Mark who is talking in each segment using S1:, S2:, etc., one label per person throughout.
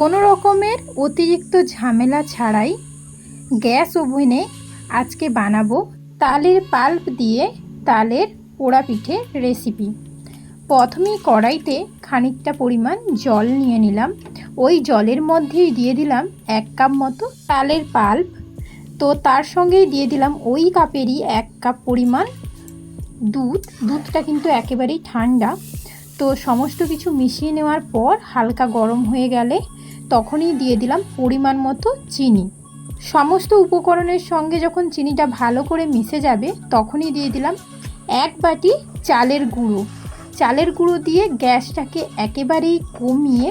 S1: কোনো রকমের অতিরিক্ত ঝামেলা ছাড়াই গ্যাস ওভেনে আজকে বানাবো তালের পাল্প দিয়ে তালের পোড়া পিঠে রেসিপি প্রথমেই কড়াইতে খানিকটা পরিমাণ জল নিয়ে নিলাম। ওই জলের মধ্যেই দিয়ে দিলাম এক কাপ মতো তালের পাল্প। তো তার সঙ্গেই দিয়ে দিলাম ওই কাপেরই এক কাপ পরিমাণ দুধ। দুধটা কিন্তু একেবারেই ঠান্ডা। তো সমস্ত কিছু মিশিয়ে নেওয়ার পর হালকা গরম হয়ে গেলে তখনই দিয়ে দিলাম পরিমাণ মতো চিনি। সমস্ত উপকরণের সঙ্গে যখন চিনিটা ভালো করে মিশে যাবে, তখনই দিয়ে দিলাম এক বাটি চালের গুঁড়ো। চালের গুঁড়ো দিয়ে গ্যাসটাকে একেবারেই কমিয়ে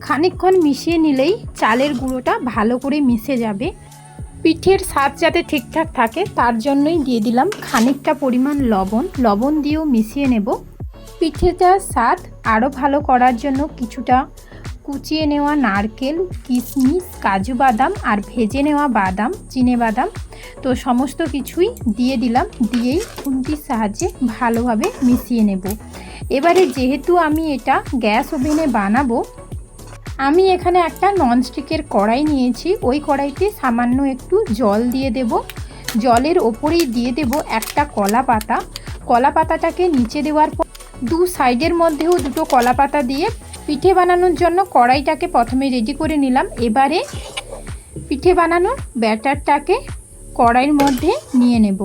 S1: খানিকক্ষণ মিশিয়ে নিলেই চালের গুঁড়োটা ভালো করে মিশে যাবে। পিঠের স্বাদ যাতে ঠিকঠাক থাকে, তার জন্যই দিয়ে দিলাম খানিকটা পরিমাণ লবণ। লবণ দিয়েও মিশিয়ে নেব। পিঠেটার স্বাদ আরও ভালো করার জন্য কিছুটা কুচিয়ে নেওয়া নারকেল, কিশমিশ, কাজু বাদাম আর ভেজে নেওয়া বাদাম, চিনে বাদাম, তো সমস্ত কিছুই দিয়ে দিলাম। দিয়েই খুন্তির সাহায্যে ভালোভাবে মিশিয়ে নেব। এবারে যেহেতু আমি এটা গ্যাস ওভেনে বানাবো, আমি এখানে একটা ননস্টিকের কড়াই নিয়েছি। ওই কড়াইতে সামান্য একটু জল দিয়ে দেব। জলের ওপরেই দিয়ে দেব একটা কলা পাতা কলা পাতাটাকে নিচে দেওয়ার পর দু সাইডের মধ্যেও দুটো কলা পাতা দিয়ে পিঠে বানানোর জন্য কড়াইটাকে প্রথমে রেডি করে নিলাম। এবারে পিঠে বানানোর ব্যাটারটাকে কড়াইয়ের মধ্যে নিয়ে নেব।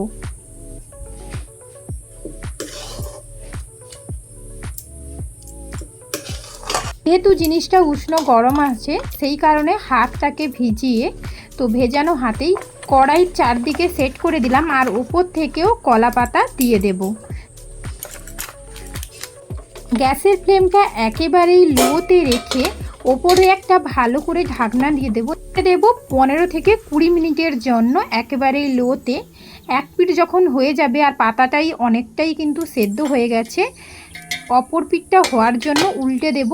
S1: যেহেতু জিনিসটা উষ্ণ গরম আছে, সেই কারণে হাতটাকে ভিজিয়ে তো ভেজানো হাতেই কড়াইয়ের চারদিকে সেট করে দিলাম আর উপর থেকেও কলা পাতা দিয়ে দেব। গ্যাসের ফ্লেমটা একেবারেই লোতে রেখে ওপরে একটা ভালো করে ঢাকনা দিয়ে দেবো। দেব পনেরো থেকে কুড়ি মিনিটের জন্য একেবারেই লোতে। এক পিঠ যখন হয়ে যাবে আর পাতাটাই অনেকটাই কিন্তু সেদ্ধ হয়ে গেছে, অপর পিঠটা হওয়ার জন্য উল্টে দেব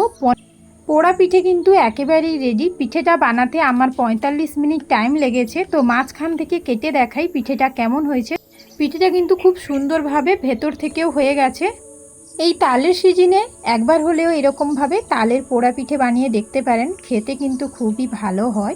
S1: পোড়া পিঠে কিন্তু একেবারেই রেডি পিঠেটা বানাতে আমার পঁয়তাল্লিশ মিনিট টাইম লেগেছে, তো মাঝখান থেকে কেটে দেখাই পিঠেটা কেমন হয়েছে। পিঠেটা কিন্তু খুব সুন্দরভাবে ভেতর থেকেও হয়ে গেছে। এই তালের সিজনে একবার হলেও এরকমভাবে তালের পোড়া পিঠে বানিয়ে দেখতে পারেন, খেতে কিন্তু খুবই ভালো হয়।